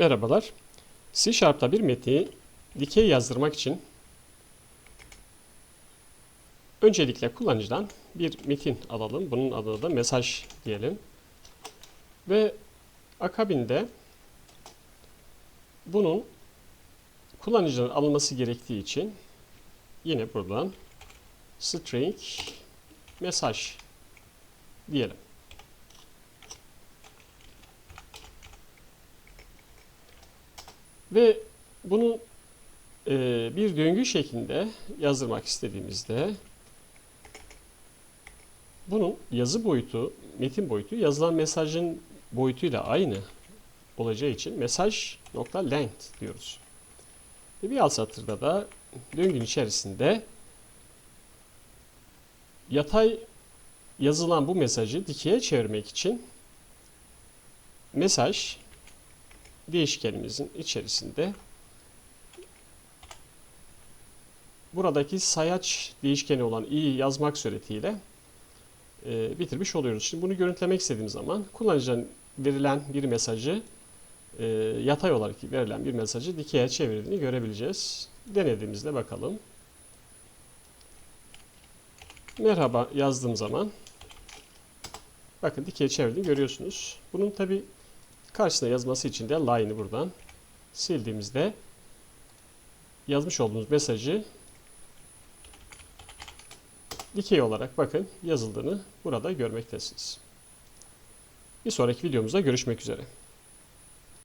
Merhabalar. C Sharp'ta bir metni dikey yazdırmak için öncelikle kullanıcıdan bir metin alalım. Bunun adına da mesaj diyelim. Ve akabinde bunun kullanıcıdan alınması gerektiği için yine buradan string mesaj diyelim. Ve bunu e, bir döngü şeklinde yazdırmak istediğimizde bunun yazı boyutu, metin boyutu yazılan mesajın boyutuyla aynı olacağı için mesaj nokta length diyoruz. Ve bir alt satırda da döngünün içerisinde yatay yazılan bu mesajı dikeye çevirmek için mesaj değişkenimizin içerisinde buradaki sayaç değişkeni olan i yazmak suretiyle e, bitirmiş oluyoruz. Şimdi bunu görüntülemek istediğim zaman kullanıcıdan verilen bir mesajı e, yatay olarak verilen bir mesajı dikeye çevirdiğini görebileceğiz. Denediğimizde bakalım. Merhaba yazdığım zaman bakın dikeye çevirdiğini görüyorsunuz. Bunun tabi karşısına yazması için de line'ı buradan sildiğimizde yazmış olduğumuz mesajı dikey olarak bakın yazıldığını burada görmektesiniz. Bir sonraki videomuzda görüşmek üzere.